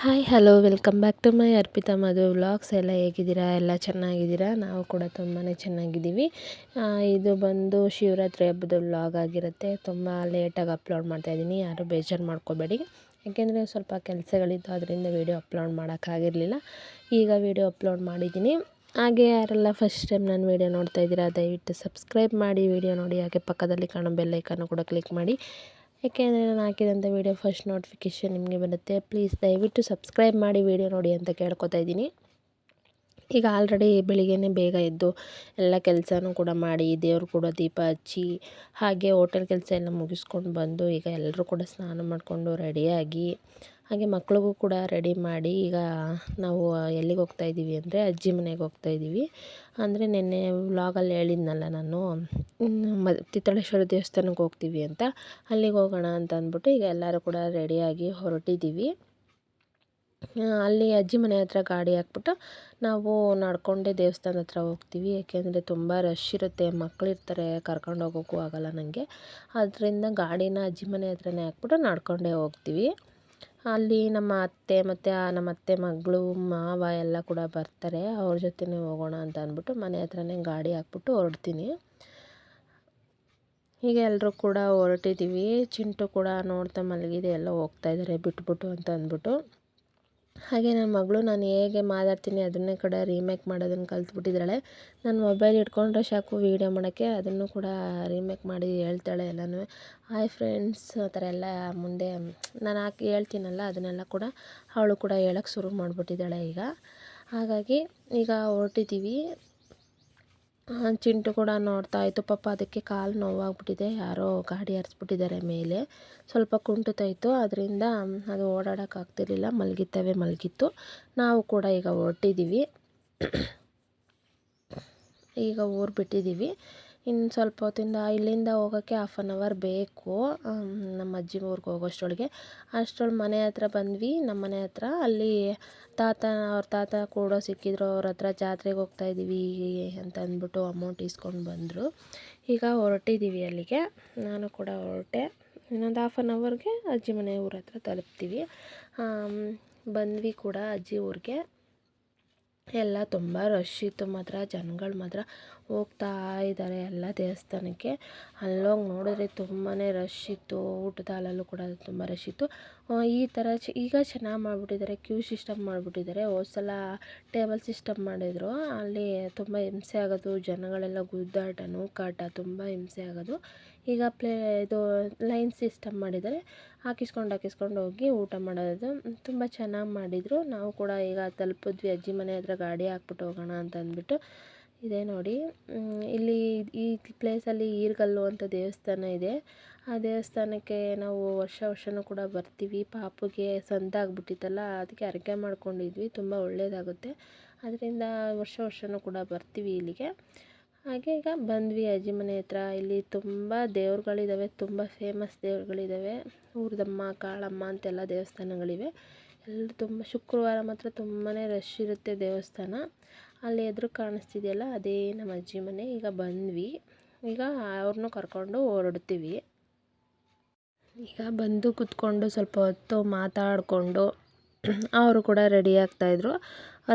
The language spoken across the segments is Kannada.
Hi, hello, welcome back to my Arpita Madhu vlogs. ಎಲ್ಲ ಹೇಗಿದ್ದೀರಾ? ಎಲ್ಲ ಚೆನ್ನಾಗಿದ್ದೀರಾ? ನಾವು ಕೂಡ ತುಂಬಾ ಚೆನ್ನಾಗಿದ್ದೀವಿ. ಇದು ಬಂದು ಶಿವರಾತ್ರಿ ಹಬ್ಬದ ವ್ಲಾಗ್ ಆಗಿರುತ್ತೆ. ತುಂಬ ಲೇಟಾಗಿ ಅಪ್ಲೋಡ್ ಮಾಡ್ತಾಯಿದ್ದೀನಿ ಯಾರು ಬೇಜಾರು ಮಾಡ್ಕೋಬೇಡಿ. ಯಾಕೆಂದರೆ ಸ್ವಲ್ಪ ಕೆಲಸಗಳಿತ್ತು, ಅದರಿಂದ ವೀಡಿಯೋ ಅಪ್ಲೋಡ್ ಮಾಡೋಕ್ಕಾಗಿರಲಿಲ್ಲ. ಈಗ ವೀಡಿಯೋ ಅಪ್ಲೋಡ್ ಮಾಡಿದ್ದೀನಿ. ಹಾಗೆ ಯಾರೆಲ್ಲ ಫಸ್ಟ್ ಟೈಮ್ ನಾನು ವೀಡಿಯೋ ನೋಡ್ತಾ ಇದ್ದೀರಾ, ದಯವಿಟ್ಟು ಸಬ್ಸ್ಕ್ರೈಬ್ ಮಾಡಿ. ವೀಡಿಯೋ ನೋಡಿ ಹಾಗೆ ಪಕ್ಕದಲ್ಲಿ ಕಾಣೋ ಬೆಲ್ಲೈಕನ್ನು ಕೂಡ ಕ್ಲಿಕ್ ಮಾಡಿ. ಯಾಕೆಂದರೆ ನಾನು ಹಾಕಿದಂಥ ವೀಡಿಯೋ ಫಸ್ಟ್ ನೋಟಿಫಿಕೇಷನ್ ನಿಮಗೆ ಬರುತ್ತೆ. ಪ್ಲೀಸ್ ದಯವಿಟ್ಟು ಸಬ್ಸ್ಕ್ರೈಬ್ ಮಾಡಿ ವೀಡಿಯೋ ನೋಡಿ ಅಂತ ಕೇಳ್ಕೊತಾ ಇದ್ದೀನಿ. ಈಗ ಆಲ್ರೆಡಿ ಬೆಳಿಗ್ಗೆನೇ ಬೇಗ ಎದ್ದು ಎಲ್ಲ ಕೆಲಸನೂ ಕೂಡ ಮಾಡಿ, ದೇವರು ಕೂಡ ದೀಪ ಹಚ್ಚಿ, ಹಾಗೆ ಹೋಟೆಲ್ ಕೆಲಸ ಎಲ್ಲ ಮುಗಿಸ್ಕೊಂಡು ಬಂದು ಈಗ ಎಲ್ಲರೂ ಕೂಡ ಸ್ನಾನ ಮಾಡಿಕೊಂಡು ರೆಡಿಯಾಗಿ ಹಾಗೆ ಮಕ್ಳಿಗೂ ಕೂಡ ರೆಡಿ ಮಾಡಿ ಈಗ ನಾವು ಎಲ್ಲಿಗೆ ಹೋಗ್ತಾ ಇದ್ದೀವಿ ಅಂದರೆ ಅಜ್ಜಿ ಮನೆಗೆ ಹೋಗ್ತಾ ಇದ್ದೀವಿ. ಅಂದರೆ ನಿನ್ನೆ ವ್ಲಾಗಲ್ಲಿ ಹೇಳಿದ್ನಲ್ಲ ನಾನು ಮ, ತಿತ್ತಳೇಶ್ವರ ದೇವಸ್ಥಾನಕ್ಕೆ ಹೋಗ್ತೀವಿ ಅಂತ. ಅಲ್ಲಿಗೆ ಹೋಗೋಣ ಅಂತ ಅಂದ್ಬಿಟ್ಟು ಈಗ ಎಲ್ಲರೂ ಕೂಡ ರೆಡಿಯಾಗಿ ಹೊರಟಿದ್ದೀವಿ. ಅಲ್ಲಿ ಅಜ್ಜಿ ಮನೆ ಹತ್ರ ಗಾಡಿ ಹಾಕ್ಬಿಟ್ಟು ನಾವು ನಡ್ಕೊಂಡೇ ದೇವಸ್ಥಾನದ ಹತ್ರ ಹೋಗ್ತೀವಿ. ಯಾಕೆಂದರೆ ತುಂಬ ರಶ್ ಇರುತ್ತೆ ಮಕ್ಕಳಿರ್ತಾರೆ ಕರ್ಕೊಂಡು ಹೋಗೋಕ್ಕೂ ಆಗೋಲ್ಲ ನನಗೆ ಆದ್ದರಿಂದ ಗಾಡಿನ ಅಜ್ಜಿ ಮನೆ ಹತ್ರನೇ ಹಾಕ್ಬಿಟ್ಟು ನಡ್ಕೊಂಡೇ ಹೋಗ್ತೀವಿ. ಅಲ್ಲಿ ನಮ್ಮ ಅತ್ತೆ ಮತ್ತು ನಮ್ಮ ಅತ್ತೆ ಮಗಳು, ಮಾವ ಎಲ್ಲ ಕೂಡ ಬರ್ತಾರೆ. ಅವ್ರ ಜೊತೆನೇ ಹೋಗೋಣ ಅಂತ ಅಂದ್ಬಿಟ್ಟು ಮನೆ ಹತ್ರನೇ ಗಾಡಿ ಹಾಕ್ಬಿಟ್ಟು ಹೊರಡ್ತೀನಿ. ಹೀಗೆ ಎಲ್ಲರೂ ಕೂಡ ಹೊರಟಿದ್ದೀವಿ ಚಿಂಟು ಕೂಡ ನೋಡ್ತಾ ಮಲಗಿದೆ, ಎಲ್ಲ ಹೋಗ್ತಾ ಇದ್ದಾರೆ ಬಿಟ್ಬಿಟ್ಟು ಅಂತ ಅಂದ್ಬಿಟ್ಟು. ಹಾಗೆ ನನ್ನ ಮಗಳು, ನಾನು ಹೇಗೆ ಮಾತಾಡ್ತೀನಿ ಅದನ್ನೇ ಕೂಡ ರೀಮೇಕ್ ಮಾಡೋದನ್ನು ಕಲ್ತ್ಬಿಟ್ಟಿದ್ದಾಳೆ. ನಾನು ಮೊಬೈಲ್ ಇಟ್ಕೊಂಡ್ರೆ ಸಾಕು ವೀಡಿಯೋ ಮಾಡೋಕ್ಕೆ ಅದನ್ನು ಕೂಡ ರೀಮೇಕ್ ಮಾಡಿ ಹೇಳ್ತಾಳೆ ಎಲ್ಲನೂ. ಹಾಯ್ ಫ್ರೆಂಡ್ಸ್ ಆ ಥರ ಎಲ್ಲ ಮುಂದೆ, ನಾನು ಹಾಕಿ ಹೇಳ್ತೀನಲ್ಲ, ಅದನ್ನೆಲ್ಲ ಕೂಡ ಅವಳು ಕೂಡ ಹೇಳೋಕ್ಕೆ ಶುರು ಮಾಡಿಬಿಟ್ಟಿದ್ದಾಳೆ ಈಗ. ಹಾಗಾಗಿ ಈಗ ಹೊರಟಿದ್ದೀವಿ. ಚಿಂಟು ಕೂಡ ನೋಡ್ತಾ ಇತ್ತು. ಪಾಪ ಅದಕ್ಕೆ ಕಾಲು ನೋವಾಗ್ಬಿಟ್ಟಿದೆ. ಯಾರೋ ಗಾಡಿ ಹರಿಸ್ಬಿಟ್ಟಿದ್ದಾರೆ ಮೇಲೆ. ಸ್ವಲ್ಪ ಕುಂಟುತ್ತಾಯಿತ್ತು ಅದರಿಂದ ಅದು ಓಡಾಡೋಕ್ಕಾಗ್ತಿರ್ಲಿಲ್ಲ ಮಲಗಿತ್ತವೆ ಮಲಗಿತ್ತು. ನಾವು ಕೂಡ ಈಗ ಹೊರಟಿದ್ದೀವಿ ಈಗ ಊರು ಬಿಟ್ಟಿದ್ದೀವಿ ಇನ್ನು ಸ್ವಲ್ಪ ಹೊತ್ತಿಂದ ಇಲ್ಲಿಂದ ಹೋಗೋಕ್ಕೆ ಹಾಫ್ ಆನ್ ಅವರ್ ಬೇಕು. ನಮ್ಮ ಅಜ್ಜಿ ಊರಿಗೆ ಹೋಗೋಷ್ಟರೊಳಗೆ ಅಷ್ಟ್ರೊಳಗೆ ಮನೆ ಹತ್ರ ಬಂದ್ವಿ. ನಮ್ಮ ಮನೆ ಹತ್ರ ಅಲ್ಲಿ ತಾತ, ಅವ್ರ ತಾತ ಕೂಡ ಸಿಕ್ಕಿದ್ರು. ಅವ್ರ ಹತ್ರ ಜಾತ್ರೆಗೆ ಹೋಗ್ತಾ ಹೋಗ್ತಾಯಿದ್ದೀವಿ ಅಂತ ಅಂದ್ಬಿಟ್ಟು ಅಮೌಂಟ್ ಇಸ್ಕೊಂಡು ಬಂದರು. ಈಗ ಹೊರಟಿದ್ದೀವಿ ಅಲ್ಲಿಗೆ. ನಾನು ಕೂಡ ಹೊರಟೆ. ಇನ್ನೊಂದು ಹಾಫ್ ಆನ್ ಅವರ್ಗೆ ಅಜ್ಜಿ ಮನೆ ಊರ ಹತ್ರ ತಲುಪ್ತೀವಿ. ಬಂದ್ವಿ ಕೂಡ ಅಜ್ಜಿ ಊರಿಗೆ. ಎಲ್ಲ ತುಂಬ ರಶ್ ಇತ್ತು ಮಾತ್ರ. ಜನಗಳು ಮಾತ್ರ ಹೋಗ್ತಾ ಇದ್ದಾರೆ ಎಲ್ಲ ದೇವಸ್ಥಾನಕ್ಕೆ. ಅಲ್ಲೋಗಿ ನೋಡಿದ್ರೆ ತುಂಬಾ ರಶ್ ಇತ್ತು. ಊಟದ ಹಾಲಲ್ಲೂ ಕೂಡ ತುಂಬ ರಶ್ ಇತ್ತು. ಈ ಥರ ಚ, ಈಗ ಚೆನ್ನಾಗಿ ಮಾಡಿಬಿಟ್ಟಿದ್ದಾರೆ. ಕ್ಯೂ ಸಿಸ್ಟಮ್ ಮಾಡಿಬಿಟ್ಟಿದ್ದಾರೆ. ಹೋದ ಸಲ ಟೇಬಲ್ ಸಿಸ್ಟಮ್ ಮಾಡಿದರು. ಅಲ್ಲಿ ತುಂಬ ಹಿಂಸೆ ಆಗೋದು, ಜನಗಳೆಲ್ಲ ಗುದ್ದಾಟ ನೂಕಾಟ ತುಂಬ ಹಿಂಸೆ ಆಗೋದು. ಈಗ ಪ್ಲೇ, ಇದು ಲೈನ್ ಸಿಸ್ಟಮ್ ಮಾಡಿದ್ದಾರೆ. ಹಾಕಿಸ್ಕೊಂಡು ಹಾಕಿಸ್ಕೊಂಡು ಹೋಗಿ ಊಟ ಮಾಡೋದು. ತುಂಬ ಚೆನ್ನಾಗಿ ಮಾಡಿದರು. ನಾವು ಕೂಡ ಈಗ ತಲುಪಿದ್ವಿ. ಅಜ್ಜಿ ಮನೆ ಹತ್ರ ಗಾಡಿ ಹಾಕ್ಬಿಟ್ಟು ಹೋಗೋಣ ಅಂತ ಅಂದ್ಬಿಟ್ಟು ಇದೆ ನೋಡಿ. ಇಲ್ಲಿ ಈ ಪ್ಲೇಸಲ್ಲಿ ಈರ್ಗಲ್ಲು ಅಂತ ದೇವಸ್ಥಾನ ಇದೆ. ಆ ದೇವಸ್ಥಾನಕ್ಕೆ ನಾವು ವರ್ಷ ವರ್ಷವೂ ಕೂಡ ಬರ್ತೀವಿ. ಪಾಪುಗೆ ಸಂದಾಗ್ಬಿಟ್ಟಿತ್ತಲ್ಲ ಅದಕ್ಕೆ ಅರಕೆ ಮಾಡ್ಕೊಂಡಿದ್ವಿ. ತುಂಬ ಒಳ್ಳೆಯದಾಗುತ್ತೆ ಅದರಿಂದ ವರ್ಷ ವರ್ಷವೂ ಕೂಡ ಬರ್ತೀವಿ ಇಲ್ಲಿಗೆ. ಹಾಗೆ ಈಗ ಬಂದ್ವಿ ಅಜ್ಜಿ ಮನೆ ಹತ್ರ. ಇಲ್ಲಿ ತುಂಬ ದೇವ್ರುಗಳಿದ್ದಾವೆ ತುಂಬ ಫೇಮಸ್ ದೇವ್ರುಗಳಿದ್ದಾವೆ ಊರ್ದಮ್ಮ, ಕಾಳಮ್ಮ ಅಂತೆಲ್ಲ ದೇವಸ್ಥಾನಗಳಿವೆ. ಎಲ್ಲ ತುಂಬ, ಶುಕ್ರವಾರ ಮಾತ್ರ ತುಂಬಾ ರಶ್ ಇರುತ್ತೆ ದೇವಸ್ಥಾನ. ಅಲ್ಲಿ ಎದುರು ಕಾಣಿಸ್ತಿದೆಯಲ್ಲ, ಅದೇ ನಮ್ಮ ಅಜ್ಜಿ ಮನೆ. ಈಗ ಬಂದ್ವಿ. ಈಗ ಅವ್ರನ್ನೂ ಕರ್ಕೊಂಡು ಹೊರಡ್ತೀವಿ. ಈಗ ಬಂದು ಕೂತ್ಕೊಂಡು ಸ್ವಲ್ಪ ಹೊತ್ತು ಮಾತಾಡಿಕೊಂಡು ಅವರು ಕೂಡ ರೆಡಿ ಆಗ್ತಾಯಿದ್ರು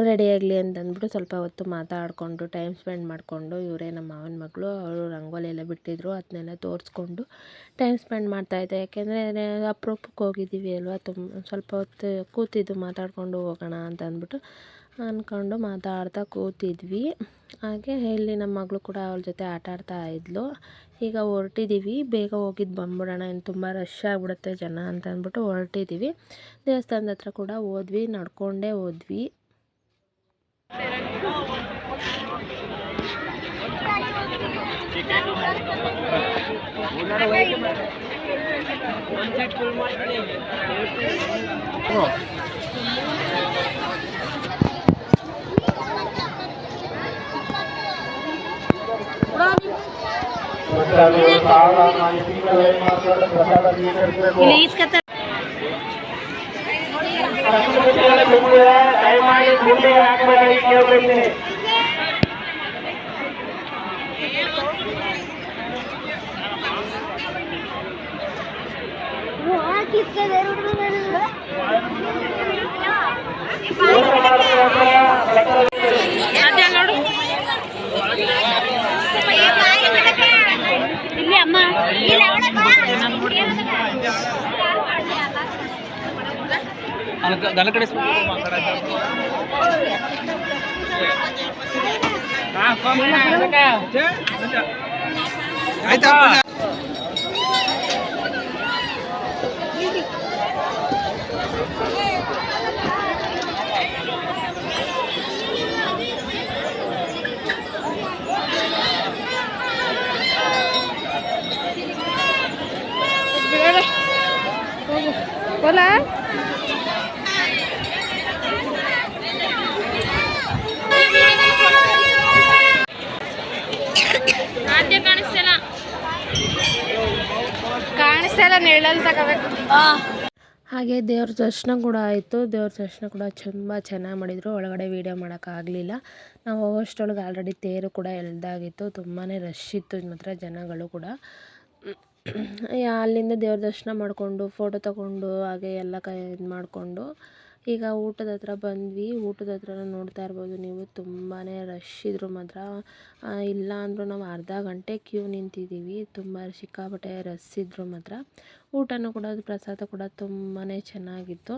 ರೆಡಿ ಆಗಲಿ ಅಂತಂದ್ಬಿಟ್ಟು ಸ್ವಲ್ಪ ಹೊತ್ತು ಮಾತಾಡಿಕೊಂಡು ಟೈಮ್ ಸ್ಪೆಂಡ್ ಮಾಡಿಕೊಂಡು ಇವರೇ ನಮ್ಮ ಮಾವನ ಮಗಳು, ಅವರು ರಂಗೋಲಿ ಎಲ್ಲ ಬಿಟ್ಟಿದ್ರು. ಅದನ್ನೆಲ್ಲ ತೋರಿಸ್ಕೊಂಡು ಟೈಮ್ ಸ್ಪೆಂಡ್ ಮಾಡ್ತಾಯಿದ್ದೆ ಯಾಕೆಂದರೆ ಅಪರೂಪಕ್ಕೆ ಹೋಗಿದ್ದೀವಿ ಅಲ್ವಾ? ತುಂಬ ಸ್ವಲ್ಪ ಹೊತ್ತು ಕೂತಿದ್ದು ಮಾತಾಡಿಕೊಂಡು ಹೋಗೋಣ ಅಂತ ಅಂದ್ಬಿಟ್ಟು ಅಂದ್ಕೊಂಡು ಮಾತಾಡ್ತಾ ಕೂತಿದ್ವಿ. ಹಾಗೆ ಇಲ್ಲಿ ನಮ್ಮ ಮಗಳು ಕೂಡ ಅವ್ರ ಜೊತೆ ಆಟ ಆಡ್ತಾ ಇದ್ಲು. ಈಗ ಹೊರಟಿದ್ದೀವಿ ಬೇಗ ಹೋಗಿದ್ದು ಬಂದ್ಬಿಡೋಣ. ಇನ್ನು ತುಂಬ ರಶ್ ಆಗಿಬಿಡುತ್ತೆ ಜನ ಅಂತ ಅಂದ್ಬಿಟ್ಟು ಹೊರಟಿದ್ದೀವಿ ದೇವಸ್ಥಾನದ ಹತ್ರ ಕೂಡ ಹೋದ್ವಿ, ನಡ್ಕೊಂಡೇ ಹೋದ್ವಿ. ಇಲ್ಲಿ ಈಸ್ಕತ್ತ ದಯಮಾಡಿ ಗುಂಡಿ ಹಾಕಬೇಡಿ ದನ ಕಡೆ ಆಯ್ತಾ ಕಾಣಿಸ್ತಾ ಇಲ್ಲ. ನೆರಳಲ್ಲಿ ತಗೋಬೇಕು. ಹಾಗೆ ದೇವ್ರ ದರ್ಶನ ಕೂಡ ಆಯಿತು. ದೇವ್ರ ದರ್ಶನ ಕೂಡ ತುಂಬ ಚೆನ್ನಾಗಿ ಮಾಡಿದರು. ಒಳಗಡೆ ವೀಡಿಯೋ ಮಾಡೋಕ್ಕಾಗಲಿಲ್ಲ ನಾವು ಹೋಗೋಷ್ಟರೊಳಗೆ ಆಲ್ರೆಡಿ ತೇರು ಕೂಡ ಎಳ್ದಾಗಿತ್ತು. ತುಂಬಾ ರಶ್ ಇತ್ತು ಮಾತ್ರ ಜನಗಳು ಕೂಡ. ಯಾ- ಅಲ್ಲಿಂದ ದೇವ್ರ ದರ್ಶನ ಮಾಡಿಕೊಂಡು ಫೋಟೋ ತಗೊಂಡು ಹಾಗೆ ಎಲ್ಲ ಕ, ಇದು ಮಾಡಿಕೊಂಡು ಈಗ ಊಟದ ಹತ್ರ ಬಂದ್ವಿ. ಊಟದ ಹತ್ರ ನೋಡ್ತಾ ಇರ್ಬೋದು ನೀವು. ತುಂಬಾ ರಶ್ ಇದ್ರು ಮಾತ್ರ. ಇಲ್ಲ ಅಂದರೂ ನಾವು ಅರ್ಧ ಗಂಟೆ ಕ್ಯೂ ನಿಂತಿದ್ದೀವಿ. ತುಂಬ ಸಿಕ್ಕಾಪಟ್ಟೆ ರಶ್ ಇದ್ರು ಮಾತ್ರ. ಊಟನೂ ಕೂಡ ಪ್ರಸಾದ ಕೂಡ ತುಂಬಾ ಚೆನ್ನಾಗಿತ್ತು.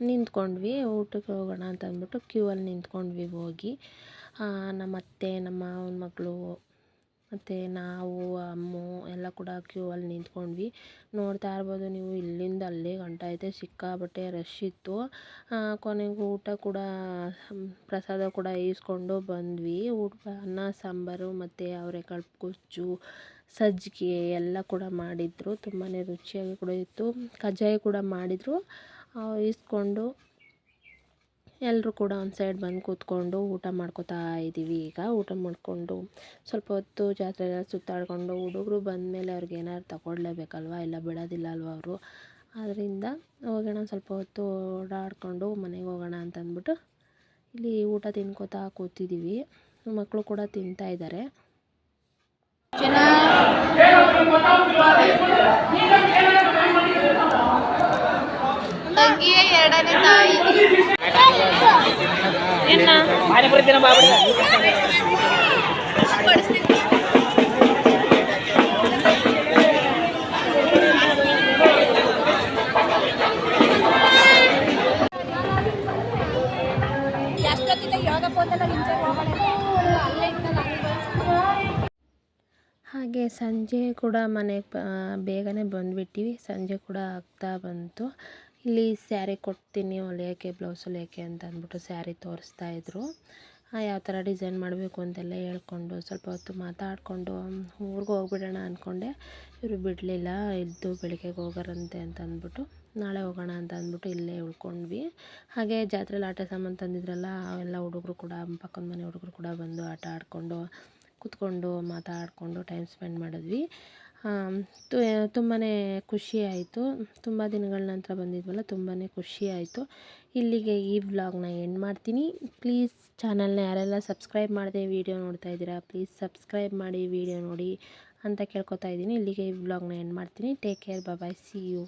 ನಿಂತ್ಕೊಂಡ್ವಿ. ಊಟಕ್ಕೆ ಹೋಗೋಣ ಅಂತ ಅಂದ್ಬಿಟ್ಟು ಕ್ಯೂ ಅಲ್ಲಿ ನಿಂತ್ಕೊಂಡ್ವಿ ಹೋಗಿ. ನಮ್ಮ ಅತ್ತೆ ನಮ್ಮ ಮಾವನ ಮಗಳು ಮತ್ತು ನಾವು, ಅಮ್ಮು ಎಲ್ಲ ಕೂಡ ಕ್ಯೂ ಅಲ್ಲಿ ನಿಂತ್ಕೊಂಡ್ವಿ. ನೋಡ್ತಾ ಇರ್ಬೋದು ನೀವು, ಇಲ್ಲಿಂದ ಅಲ್ಲೇ ಗಂಟ ಐತೆ ಸಿಕ್ಕಾಪಟ್ಟೆ ರಶ್ ಇತ್ತು. ಕೊನೆಗೂ ಊಟ ಕೂಡ, ಪ್ರಸಾದ ಕೂಡ ಈಸ್ಕೊಂಡು ಬಂದ್ವಿ. ಊಟ, ಅನ್ನ, ಸಾಂಬಾರು ಮತ್ತು ಅವರೆಕಾಳು ಗೊಜ್ಜು, ಸಜ್ಜಿಗೆ ಎಲ್ಲ ಕೂಡ ಮಾಡಿದರು. ತುಂಬಾ ರುಚಿಯಾಗಿ ಕೂಡ ಇತ್ತು. ಕಜ್ಜಾಯ ಕೂಡ ಮಾಡಿದರು. ಈಸ್ಕೊಂಡು ಎಲ್ಲರೂ ಕೂಡ ಒಂದು ಸೈಡ್ ಬಂದು ಕೂತ್ಕೊಂಡು ಊಟ ಮಾಡ್ಕೋತಾ ಇದ್ದೀವಿ ಈಗ. ಊಟ ಮಾಡಿಕೊಂಡು ಸ್ವಲ್ಪ ಹೊತ್ತು ಜಾತ್ರೆ ಎಲ್ಲ ಸುತ್ತಾಡಿಕೊಂಡು ಹುಡುಗರು ಬಂದಮೇಲೆ ಅವ್ರಿಗೆ ಏನಾದ್ರು ತಗೊಳ್ಲೇಬೇಕಲ್ವ? ಇಲ್ಲ ಬಿಡೋದಿಲ್ಲ ಅಲ್ವ ಅವರು? ಆದ್ದರಿಂದ ಹೋಗೋಣ, ಸ್ವಲ್ಪ ಹೊತ್ತು ಓಡಾಡಿಕೊಂಡು ಮನೆಗೆ ಹೋಗೋಣ ಅಂತ ಅಂದ್ಬಿಟ್ಟು ಇಲ್ಲಿ ಊಟ ತಿನ್ಕೋತಾ ಕೂತಿದ್ದೀವಿ ಮಕ್ಕಳು ಕೂಡ ತಿಂತಾ ಇದ್ದಾರೆ ಎರಡನೇ ತಾಯಿ. ಹಾಗೆ ಸಂಜೆ ಕೂಡ ಮನೆಗೆ ಬೇಗನೆ ಬಂದ್ಬಿಟ್ಟಿವಿ. ಸಂಜೆ ಕೂಡ ಆಗ್ತಾ ಬಂತು. ಇಲ್ಲಿ ಸ್ಯಾರಿ ಕೊಡ್ತೀನಿ ಹೊಲಿಯೋಕ್ಕೆ ಬ್ಲೌಸ್ ಹೊಲಿಯೋಕ್ಕೆ ಅಂತ ಅಂದ್ಬಿಟ್ಟು ಸ್ಯಾರಿ ತೋರಿಸ್ತಾ ಇದ್ರು. ಯಾವ ಥರ ಡಿಸೈನ್ ಮಾಡಬೇಕು ಅಂತೆಲ್ಲ ಹೇಳ್ಕೊಂಡು ಸ್ವಲ್ಪ ಹೊತ್ತು ಮಾತಾಡಿಕೊಂಡು ಊರಿಗೆ ಹೋಗ್ಬಿಡೋಣ ಅಂದ್ಕೊಂಡೆ ಇವರು ಬಿಡಲಿಲ್ಲ, ಇದ್ದು ಬೆಳಿಗ್ಗೆಗೆ ಹೋಗೋರಂತೆ ಅಂತ ಅಂದ್ಬಿಟ್ಟು, ನಾಳೆ ಹೋಗೋಣ ಅಂತ ಅಂದ್ಬಿಟ್ಟು ಇಲ್ಲೇ ಉಳ್ಕೊಂಡ್ವಿ. ಹಾಗೆ ಜಾತ್ರೆಲಿ ಆಟ ಸಾಮಾನು ತಂದಿದ್ರಲ್ಲ, ಅವೆಲ್ಲ ಹುಡುಗರು ಕೂಡ, ಪಕ್ಕದ ಮನೆ ಹುಡುಗರು ಕೂಡ ಬಂದು ಆಟ ಆಡಿಕೊಂಡು, ಕೂತ್ಕೊಂಡು ಮಾತಾಡಿಕೊಂಡು ಟೈಮ್ ಸ್ಪೆಂಡ್ ಮಾಡಿದ್ವಿ. ತುಂಬಾ ಖುಷಿ ಆಯಿತು. ತುಂಬ ದಿನಗಳ ನಂತರ ಬಂದಿದ್ವಲ್ಲ ತುಂಬಾ ಖುಷಿ ಆಯಿತು. ಇಲ್ಲಿಗೆ ಈ ವ್ಲಾಗ್ನ ಎಂಡ್ ಮಾಡ್ತೀನಿ. ಪ್ಲೀಸ್ ಚಾನಲ್ನ ಯಾರೆಲ್ಲ ಸಬ್ಸ್ಕ್ರೈಬ್ ಮಾಡದೆ ವೀಡಿಯೋ ನೋಡ್ತಾ ಇದ್ದೀರಾ ಪ್ಲೀಸ್ ಸಬ್ಸ್ಕ್ರೈಬ್ ಮಾಡಿ ವೀಡಿಯೋ ನೋಡಿ ಅಂತ ಕೇಳ್ಕೊತಾ ಇದ್ದೀನಿ. ಇಲ್ಲಿಗೆ ಈ ವ್ಲಾಗ್ನ ಎಂಡ್ ಮಾಡ್ತೀನಿ. Take care bye see you